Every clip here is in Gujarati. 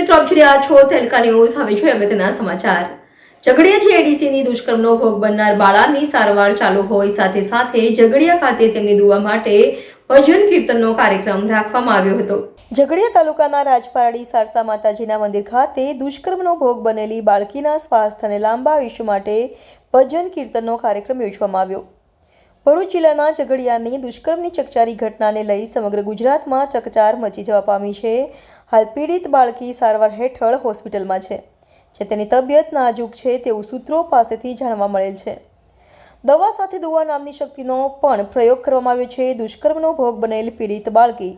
મિત્રો આપ જોઈ રહ્યા છો તેલકા ન્યૂઝ. હવે જોઈએ અગત્યના સમાચાર. ઝઘડિયા જીઆઈડીસીની દુષ્કર્મનો ભોગ બનનાર બાળાની સારવાર ચાલુ હોય સાથે સાથે ઝઘડિયા ખાતે તેમની દુવા માટે ભજન કીર્તનનો કાર્યક્રમ રાખવામાં આવ્યો હતો. ઝઘડિયા તાલુકાના રાજપારડી સારસા માતાજીના મંદિર ખાતે દુષ્કર્મનો ભોગ બનેલી બાળકીના સ્વાસ્થ્ય અને લાંબા આયુષ્ય માટે ભજન કીર્તનનો કાર્યક્રમ યોજવામાં આવ્યો. ભરૂચ જિલ્લાના ઝઘડિયાની દુષ્કર્મની ચકચારી ઘટનાને લઈ સમગ્ર ગુજરાતમાં ચકચાર મચી જવા પામી છે. હાલ પીડિત બાળકી સારવાર હેઠળ હોસ્પિટલમાં છે. જે તેની તબિયત નાજુક છે તેવું સૂત્રો પાસેથી જાણવા મળેલ છે. દવા સાથે દુવા નામની શક્તિનો પણ પ્રયોગ કરવામાં આવ્યો છે. દુષ્કર્મનો ભોગ બનેલ પીડિત બાળકી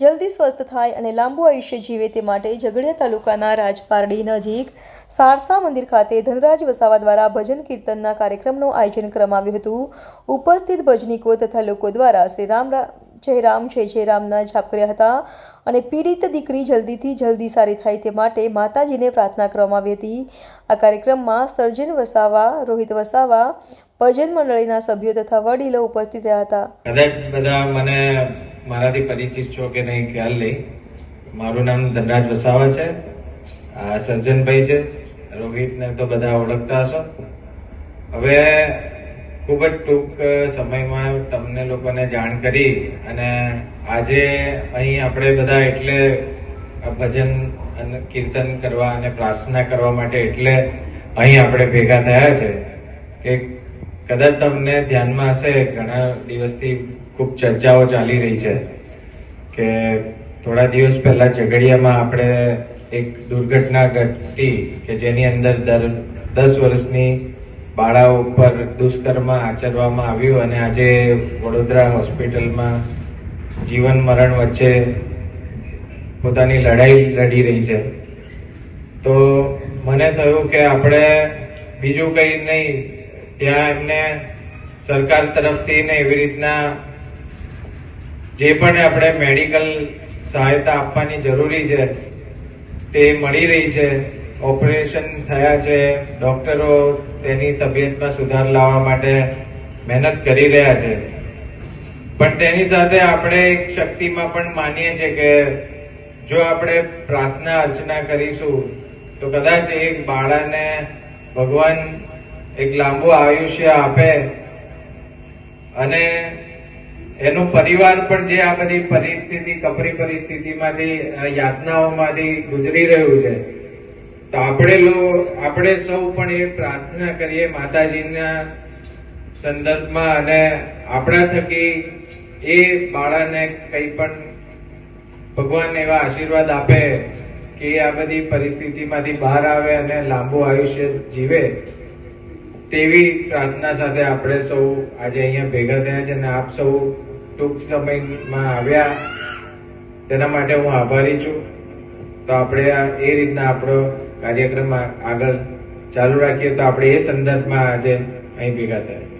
જલ્દી સ્વસ્થ થાય અને લાંબુ આયુષ્ય જીવે તે માટે ઝઘડિયા તાલુકાના રાજપારડી નજીક સારસા મંદિર ખાતે ધનરાજ વસાવા દ્વારા ભજન કીર્તનના કાર્યક્રમનું આયોજન કરવામાં આવ્યું હતું. ઉપસ્થિત ભજનીકો તથા લોકો દ્વારા શ્રી રામ રા- જય રામ જય જય રામના જાપ કર્યા હતા અને પીડિત દીકરી જલ્દીથી જલ્દી સારી થાય તે માટે માતાજીને પ્રાર્થના કરવામાં આવી હતી. આ કાર્યક્રમમાં સર્જન વસાવા, રોહિત વસાવા, ભજન મંડળીના સભ્યો તથા વડીલો ઉપસ્થિત રહ્યા હતા. કદાચ બધા મને મારાથી પરિચિત છો કે નહીં, ખ્યાલ નહીં. મારું નામ ધનરાજ વસાવા છે. સર્જનભાઈ છે. રોહિતને તો બધા ઓળખતા હશો. હવે ખૂબ જ ટૂંક સમયમાં તમને લોકોને જાણ કરી અને આજે અહીં આપણે બધા એટલે ભજન અને કીર્તન કરવા અને પ્રાર્થના કરવા માટે એટલે અહીં આપણે ભેગા થયા છે કે કદાચ તમને ધ્યાનમાં હશે, ઘણા દિવસથી ખૂબ ચર્ચાઓ ચાલી રહી છે કે થોડા દિવસ પહેલા ઝઘડિયામાં આપણે એક દુર્ઘટના ઘટી કે જેની અંદર દર, દસ વર્ષની બાળા ઉપર દુષ્કર્મ આચરવામાં આવ્યું અને આજે વડોદરા હોસ્પિટલમાં જીવન મરણ વચ્ચે પોતાની લડાઈ લડી રહી છે. તો મને થયું કે આપણે બીજું કંઈ નહીં, ત્યાં એમને સરકાર તરફથી ને એવી રીતના જે પણ આપણે મેડિકલ સહાયતા આપવાની જરૂરી છે તે મળી રહી છે. ઓપરેશન થયા છે. ડોક્ટરો તેની તબિયતમાં સુધાર લાવવા માટે મહેનત કરી રહ્યા છે. પણ તેની સાથે આપણે એક શક્તિમાં પણ માનીએ છીએ કે જો આપણે પ્રાર્થના અર્ચના કરીશું, તો કદાચ એક બાળાને ભગવાન એક લાંબુ આયુષ્ય આપે અને એનું પરિવાર પણ જે આ બધી પરિસ્થિતિ, કપરી પરિસ્થિતિમાંથી યાતનાઓમાંથી ગુજરી રહ્યું છે. તો આપણે આપણે સૌ પણ એ પ્રાર્થના કરીએ માતાજીના સંદર્ભમાં અને આપણા થકી એ બાળાને કંઈ પણ ભગવાન એવા આશીર્વાદ આપે કે આ બધી પરિસ્થિતિમાંથી બહાર આવે અને લાંબુ આયુષ્ય જીવે, તેવી પ્રાર્થના સાથે આપણે સૌ આજે અહીંયા ભેગા થયા છે અને આપ સૌ ટૂંક સમયમાં આવ્યા. તેના માટે હું આભારી છું. તો આપણે એ રીતના આપણો કાર્યક્રમ આગળ ચાલુ રાખીએ તો આપણે એ સંદર્ભમાં આજે અહીં ભેગા થયા.